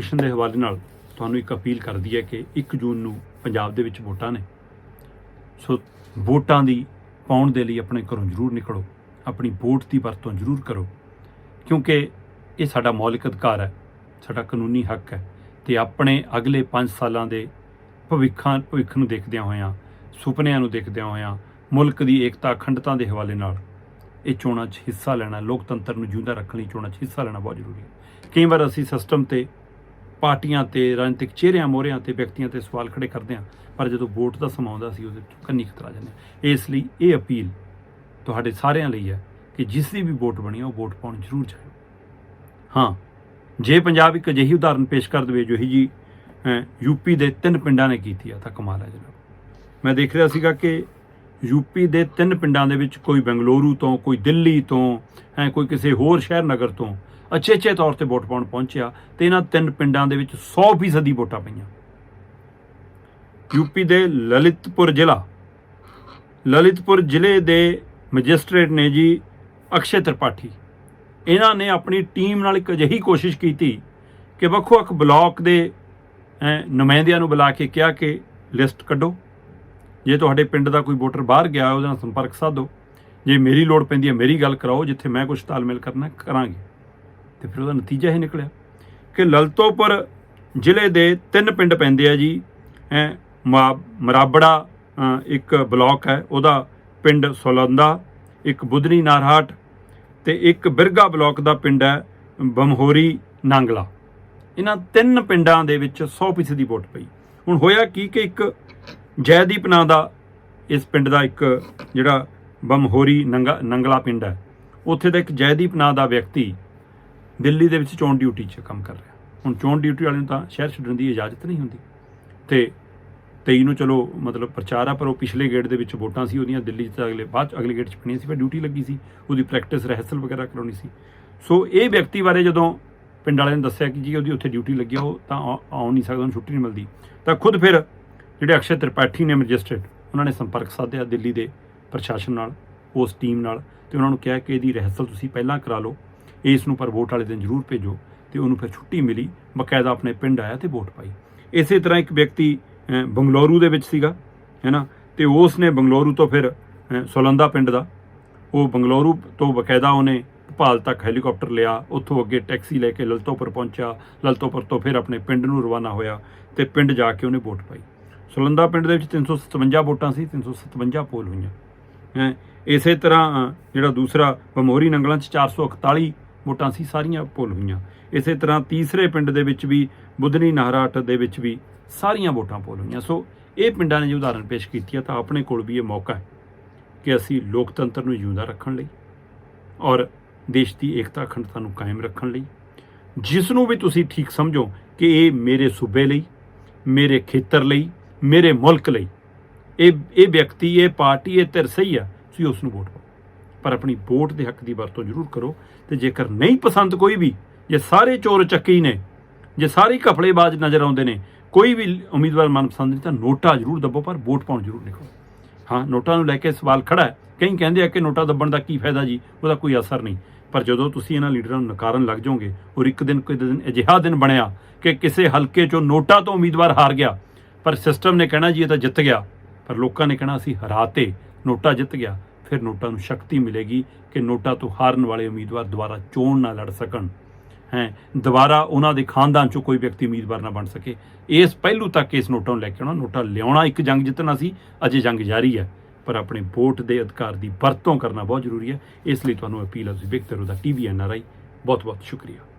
Mission ਦੇ ਹਵਾਲੇ ਨਾਲ ਤੁਹਾਨੂੰ ਇੱਕ ਅਪੀਲ ਕਰਦੀ ਹੈ ਕਿ 1 ਜੂਨ ਨੂੰ ਪੰਜਾਬ ਦੇ ਵਿੱਚ ਵੋਟਾਂ ਨੇ। ਸੋ ਵੋਟਾਂ ਦੀ ਪਾਉਣ ਦੇ ਲਈ ਆਪਣੇ ਘਰੋਂ ਜ਼ਰੂਰ ਨਿਕਲੋ, ਆਪਣੀ ਵੋਟ ਦੀ ਵਰਤੋਂ ਜ਼ਰੂਰ ਕਰੋ, ਕਿਉਂਕਿ ਇਹ ਸਾਡਾ ਮੌਲਿਕ ਅਧਿਕਾਰ ਹੈ, ਸਾਡਾ ਕਾਨੂੰਨੀ ਹੱਕ ਹੈ ਤੇ ਆਪਣੇ ਅਗਲੇ 5 ਸਾਲਾਂ ਦੇ ਭਵਿੱਖਾਂ, ਭਵਿੱਖ ਨੂੰ ਦੇਖਦਿਆਂ ਹੋਇਆਂ, ਸੁਪਨਿਆਂ ਨੂੰ ਦੇਖਦਿਆਂ ਹੋਇਆਂ, ਮੁਲਕ ਦੀ ਏਕਤਾ ਅਖੰਡਤਾ ਦੇ ਹਵਾਲੇ ਨਾਲ ਇਹ ਚੋਣਾਂ 'ਚ ਹਿੱਸਾ ਲੈਣਾ, ਲੋਕਤੰਤਰ ਨੂੰ ਜਿਉਂਦਾ ਰੱਖਣ ਲਈ ਚੋਣਾਂ 'ਚ ਹਿੱਸਾ ਲੈਣਾ ਬਹੁਤ ਜ਼ਰੂਰੀ ਹੈ। ਕਈ ਵਾਰ ਅਸੀਂ ਸਿਸਟਮ ਤੇ ਪਾਰਟੀਆਂ ਤੇ ਰਾਜਨੀਤਿਕ ਚਿਹਰਿਆਂ ਮੋਹਰਿਆਂ ਤੇ ਵਿਅਕਤੀਆਂ ਤੇ ਸਵਾਲ ਖੜੇ ਕਰਦੇ ਹਾਂ ਪਰ ਜਦੋਂ ਵੋਟ ਦਾ ਸਮਾਂ ਆਉਂਦਾ ਸੀ ਉਹਦੇ ਕੰਨੀ ਖਤਰਾ ਜਾਂਦੇ ਹਾਂ। ਇਸ ਲਈ ਇਹ ਅਪੀਲ ਤੁਹਾਡੇ ਸਾਰਿਆਂ ਲਈ ਹੈ ਕਿ ਜਿਸ ਦੀ ਵੀ ਵੋਟ ਬਣੀ ਆ ਉਹ ਵੋਟ ਪਾਉਣ ਜ਼ਰੂਰ ਜਾਓ ਹਾਂ ਜੇ ਪੰਜਾਬ ਇੱਕ ਅਜਿਹੀ ਉਦਾਹਰਨ ਪੇਸ਼ ਕਰ ਦੇਵੇ ਜੋ ਹੀ ਜੀ ਅਹ, ਯੂਪੀ ਦੇ ਤਿੰਨ ਪਿੰਡਾਂ ਨੇ ਕੀਤੀ ਆ ਤਾਂ ਕਮਾਲ ਹੈ ਜਨਾਬ ਮੈਂ ਦੇਖ ਰਿਹਾ ਸੀਗਾ ਕਿ ਯੂਪੀ ਦੇ ਤਿੰਨ ਪਿੰਡਾਂ ਦੇ ਵਿੱਚ ਕੋਈ ਬੰਗਲੌਰੂ ਤੋਂ ਕੋਈ ਦਿੱਲੀ ਤੋਂ ਹੈ ਕੋਈ ਕਿਸੇ ਹੋਰ ਸ਼ਹਿਰ ਨਗਰ ਤੋਂ ਅਚੇਚੇ ਤੌਰ ਤੇ ਵੋਟ ਪਾਉਣ ਪਹੁੰਚਿਆ ਤੇ ਇਹਨਾਂ ਤਿੰਨ ਪਿੰਡਾਂ ਦੇ ਵਿੱਚ 100% ਦੀ ਵੋਟਾਂ ਪਈਆਂ। ਯੂਪੀ ਦੇ ਲਲਿਤਪੁਰ ਜ਼ਿਲ੍ਹਾ। ਲਲਿਤਪੁਰ ਜ਼ਿਲ੍ਹੇ ਦੇ ਮੈਜਿਸਟ੍ਰੇਟ ਨੇ ਜੀ ਅਕਸ਼ੇ ਤ੍ਰਿਪਾਠੀ। ਇਹਨਾਂ ਨੇ ਆਪਣੀ ਟੀਮ ਨਾਲ ਇੱਕ ਅਜਿਹੀ ਕੋਸ਼ਿਸ਼ ਕੀਤੀ ਕਿ ਵੱਖੋ-ਵੱਖ ਬਲਾਕ ਦੇ ਅਹ, ਨੁਮਾਇੰਦਿਆਂ ਨੂੰ ਬੁਲਾ ਕੇ ਕਿਹਾ ਕਿ ਲਿਸਟ ਕੱਢੋ। ਜੇ ਤੁਹਾਡੇ ਪਿੰਡ ਦਾ ਕੋਈ ਵੋਟਰ ਬਾਹਰ ਗਿਆ ਉਹਦੇ ਨਾਲ ਸੰਪਰਕ ਸਾਧੋ। ਜੇ ਮੇਰੀ ਲੋੜ ਪੈਂਦੀ ਹੈ ਮੇਰੀ ਗੱਲ ਕਰਾਓ ਜਿੱਥੇ ਮੈਂ ਕੁਝ ਤਾਲਮੇਲ ਕਰਨਾ ਕਰਾਂਗੇ। ਤੇ ਫਿਰ ਉਹਦਾ ਨਤੀਜਾ ਇਹ ਨਿਕਲਿਆ ਕਿ ਲਲਤੋਪੁਰ ਜ਼ਿਲ੍ਹੇ ਦੇ ਤਿੰਨ ਪਿੰਡ ਪੈਂਦੇ ਆ ਜੀ। ਐ ਮਰਾਬੜਾ ਅ, ਇੱਕ ਬਲਾਕ ਹੈ ਉਹਦਾ ਪਿੰਡ ਸੋਲੰਦਾ ਇੱਕ ਬੁਧਨੀ ਨਾਰਹਾਟ ਤੇ ਇੱਕ ਬਿਰਗਾ ਬਲਾਕ ਦਾ ਪਿੰਡ ਹੈ ਬਮਹੋਰੀ ਨਾਂਗਲਾ। ਇਹਨਾਂ ਤਿੰਨ ਪਿੰਡਾਂ ਦੇ ਵਿੱਚ 100% ਦੀ ਵੋਟ ਪਈ। ਹੁਣ ਹੋਇਆ ਕੀ ਕਿ ਇੱਕ ਜੈਦੀਪ ਨਾਂ ਦਾ ਇਸ ਪਿੰਡ ਦਾ ਇੱਕ ਜਿਹੜਾ ਬਮਹੋਰੀ ਨੰਗਾ ਨੰਗਲਾ ਪਿੰਡ ਹੈ। ਉੱਥੇ ਦਾ ਇੱਕ ਜੈਦੀਪ ਨਾਂ ਦਾ ਵਿਅਕਤੀ ਦਿੱਲੀ ਦੇ ਵਿੱਚ ਚੋਣ ਡਿਊਟੀ 'ਚ ਕੰਮ ਕਰ ਰਿਹਾ। ਹੁਣ ਚੋਣ ਡਿਊਟੀ ਵਾਲੇ ਨੂੰ ਤਾਂ ਸ਼ਹਿਰ ਛੱਡਣ ਦੀ ਇਜਾਜ਼ਤ ਨਹੀਂ ਹੁੰਦੀ। ਤੇ 23 ਨੂੰ ਚਲੋ ਮਤਲਬ ਪ੍ਰਚਾਰ ਆ, ਪਰ ਉਹ ਪਿਛਲੇ ਗੇੜ ਦੇ ਵਿੱਚ ਵੋਟਾਂ ਸੀ, ਉਹਦੀਆਂ ਦਿੱਲੀ 'ਚ ਤਾਂ ਅਗਲੇ ਬਾਅਦ 'ਚ ਅਗਲੇ ਗੇੜ 'ਚ ਪਣੀਆਂ ਸੀ ਪਰ ਡਿਊਟੀ ਲੱਗੀ ਸੀ। ਉਹਦੀ ਪ੍ਰੈਕਟਿਸ ਰਹਿਸਲ ਵਗੈਰਾ ਕਰਾਉਣੀ ਸੀ। ਸੋ ਇਹ ਵਿਅਕਤੀ ਬਾਰੇ ਜਦੋਂ ਪਿੰਡ ਵਾਲਿਆਂ ਨੇ ਦੱਸਿਆ ਕਿ ਜੀ ਉਹਦੀ ਉੱਥੇ ਡਿਊਟੀ ਲੱਗੀ ਆ, ਉਹ ਤਾਂ ਆ- ਆਉਣ ਨਹੀਂ ਸਕਦਾ, ਉਹਨੂੰ ਛੁੱਟੀ ਨਹੀਂ ਮਿਲਦੀ, ਤਾਂ ਖੁਦ ਫਿਰ ਜਿਹੜੇ ਅਕਸ਼ੇ ਤ੍ਰਿਪਾਠੀ ਨੇ ਮੈਜਿਸਟ੍ਰੇਟ, ਉਹਨਾਂ ਨੇ ਸੰਪਰਕ ਸਾਧਿਆ ਦਿੱਲੀ ਦੇ ਪ੍ਰਸ਼ਾਸਨ ਨਾਲ, ਉਸ ਟੀਮ ਨਾਲ ਤੇ ਉਹਨਾਂ ਨੂੰ ਕਿਹਾ ਕਿ ਇਹਦੀ ਰਹਿਸਲ ਤੁਸੀਂ ਪਹਿਲਾਂ ਕਰਾ ਲਓ, ਇਸ ਨੂੰ ਪਰ ਵੋਟ ਵਾਲੇ ਦਿਨ ਜ਼ਰੂਰ ਭੇਜੋ ਤੇ ਉਹਨੂੰ ਫਿਰ ਛੁੱਟੀ ਮਿਲੀ, ਬਕਾਇਦਾ ਆਪਣੇ ਪਿੰਡ ਆਇਆ ਤੇ ਵੋਟ ਪਾਈ। ਇਸੇ ਤਰ੍ਹਾਂ ਇੱਕ ਵਿਅਕਤੀ ਬੰਗਲੌਰੂ ਦੇ ਵਿੱਚ ਸੀਗਾ ਹੈਨਾ ਤੇ ਉਸ ਨੇ ਬੰਗਲੌਰੂ ਤੋਂ ਫਿਰ ਸੋਲੰਦਾ ਪਿੰਡ ਦਾ, ਉਹ ਬੰਗਲੌਰੂ ਤੋਂ ਬਕਾਇਦਾ ਉਹਨੇ ਭੋਪਾਲ ਤੱਕ ਹੈਲੀਕਾਪਟਰ ਲਿਆ, ਉੱਥੋਂ ਅੱਗੇ ਟੈਕਸੀ ਲੈ ਕੇ ਲਲਤੋਪੁਰ ਪਹੁੰਚਿਆ, ਲਲਤੋਪੁਰ ਤੋਂ ਫਿਰ ਆਪਣੇ ਪਿੰਡ ਨੂੰ ਰਵਾਨਾ ਹੋਇਆ ਤੇ ਪਿੰਡ ਜਾ ਕੇ ਉਹਨੇ ਵੋਟ ਪਾਈ। ਸੋਲੰਦਾ ਪਿੰਡ ਦੇ ਵਿੱਚ 357 ਵੋਟਾਂ ਸੀ 357 ਪੋਲ ਹੋਈਆਂ। ਹੈ, ਇਸੇ ਤਰ੍ਹਾਂ ਜਿਹੜਾ ਦੂਸਰਾ ਬਮੋਰੀ ਨੰਗਲਾਂ ਚ 441 ਵੋਟਾਂ ਸੀ, ਸਾਰੀਆਂ ਪੋਲ ਹੋਈਆਂ। ਇਸੇ ਤਰ੍ਹਾਂ ਤੀਸਰੇ ਪਿੰਡ ਦੇ ਵਿੱਚ ਵੀ, ਬੁੱਧਨੀ ਨਾਹਰਾਟ ਦੇ ਵਿੱਚ ਵੀ ਸਾਰੀਆਂ ਵੋਟਾਂ ਪੋਲ ਹੋਈਆਂ। ਸੋ, ਇਹ ਪਿੰਡਾਂ ਨੇ ਜੇ ਉਦਾਹਰਣ ਪੇਸ਼ ਕੀਤੀ ਹੈ ਤਾਂ ਆਪਣੇ ਕੋਲ ਵੀ ਇਹ ਮੌਕਾ ਹੈ ਕਿ ਅਸੀਂ ਲੋਕਤੰਤਰ ਨੂੰ ਜਿਉਂਦਾ ਰੱਖਣ ਲਈ ਔਰ ਦੇਸ਼ ਦੀ ਏਕਤਾ, ਅਖੰਡਤਾ ਨੂੰ ਕਾਇਮ ਰੱਖਣ ਲਈ, ਜਿਸ ਨੂੰ ਵੀ ਤੁਸੀਂ ਠੀਕ ਸਮਝੋ ਕਿ ਇਹ ਮੇਰੇ ਸੂਬੇ ਲਈ, ਮੇਰੇ ਖੇਤਰ ਲਈ ਮੇਰੇ ਮੁਲਕ ਲਈ। ਇਹ ਇਹ ਵਿਅਕਤੀ, ਇਹ ਪਾਰਟੀ, ਇਹ ਧਿਰ ਸਹੀ ਆ, ਤੁਸੀਂ ਉਸ ਨੂੰ ਵੋਟ ਪਾਓ। ਪਰ ਆਪਣੀ ਵੋਟ ਦੇ ਹੱਕ ਦੀ ਵਰਤੋਂ ਜ਼ਰੂਰ ਕਰੋ ਤੇ ਜੇਕਰ ਨਹੀਂ ਪਸੰਦ ਕੋਈ ਵੀ, ਜੇ ਸਾਰੇ ਚੋਰ ਚੱਕੀ ਨੇ, ਜੇ ਸਾਰੇ ਘਪਲੇਬਾਜ਼ ਨਜ਼ਰ ਆਉਂਦੇ ਨੇ, ਕੋਈ ਵੀ ਉਮੀਦਵਾਰ ਮਨਪਸੰਦ ਨਹੀਂ, ਤਾਂ ਨੋਟਾ ਜ਼ਰੂਰ ਦੱਬੋ, ਪਰ ਵੋਟ ਪਾਉਣ ਜ਼ਰੂਰ ਨਿਕਲੋ ਹਾਂ, ਨੋਟਾਂ ਨੂੰ ਲੈ ਕੇ ਸਵਾਲ ਖੜਾ ਹੈ। ਕਈ ਕਹਿੰਦੇ ਆ ਕਿ ਨੋਟਾ ਦੱਬਣ ਦਾ ਕੀ ਫਾਇਦਾ ਜੀ? ਉਹਦਾ ਕੋਈ ਅਸਰ ਨਹੀਂ। ਪਰ ਜਦੋਂ ਤੁਸੀਂ ਇਹਨਾਂ ਲੀਡਰਾਂ ਨੂੰ ਨਕਾਰਨ ਲੱਗ ਜਾਓਗੇ, ਔਰ ਇੱਕ ਦਿਨ ਕੋਈ ਦਿਨ ਅਜਿਹਾ ਦਿਨ ਬਣਿਆ ਕਿ ਕਿਸੇ ਹਲਕੇ ਚੋਂ ਨੋਟਾ ਤੋਂ ਉਮੀਦਵਾਰ ਹਾਰ ਗਿਆ ਪਰ ਸਿਸਟਮ ਨੇ ਕਹਿਣਾ ਜੀ ਇਹ ਤਾਂ ਜਿੱਤ ਗਿਆ। ਪਰ ਲੋਕਾਂ ਨੇ ਕਹਿਣਾ ਅਸੀਂ ਹਰਾਤੇ ਨੋਟਾ ਜਿੱਤ ਗਿਆ। ਫਿਰ ਨੋਟਾ ਨੂੰ ਸ਼ਕਤੀ ਮਿਲੇਗੀ ਕਿ ਨੋਟਾ ਤੋਂ ਹਾਰਨ ਵਾਲੇ ਉਮੀਦਵਾਰ ਦੁਬਾਰਾ ਚੋਣ ਨਾ ਲੜ ਸਕਣ। ਹੈ, ਦੁਬਾਰਾ ਉਹਨਾਂ ਦੇ ਖਾਨਦਾਨ ਚੋਂ ਕੋਈ ਵਿਅਕਤੀ ਉਮੀਦਵਾਰ ਨਾ ਬਣ ਸਕੇ। ਇਸ ਪਹਿਲੂ ਤੱਕ ਇਸ ਨੋਟਾਂ ਨੂੰ ਲੈ ਕੇ ਆਉਣਾ। ਨੋਟਾ ਲਿਆਉਣਾ ਇੱਕ ਜੰਗ ਜਿੱਤਣਾ ਸੀ, ਅਜੇ ਜੰਗ ਜਾਰੀ ਹੈ। ਪਰ ਆਪਣੇ ਵੋਟ ਦੇ ਅਧਿਕਾਰ ਦੀ ਵਰਤੋਂ ਕਰਨਾ ਬਹੁਤ ਜ਼ਰੂਰੀ ਹੈ। ਇਸ ਲਈ ਤੁਹਾਨੂੰ ਅਪੀਲ ਹੈ ਤੁਸੀਂ ਵੇਖਦੇ ਰਹੋ ਦਾ ਟੀਵੀ ਐਨਆਰਆਈ ਬਹੁਤ ਬਹੁਤ ਸ਼ੁਕਰੀਆ।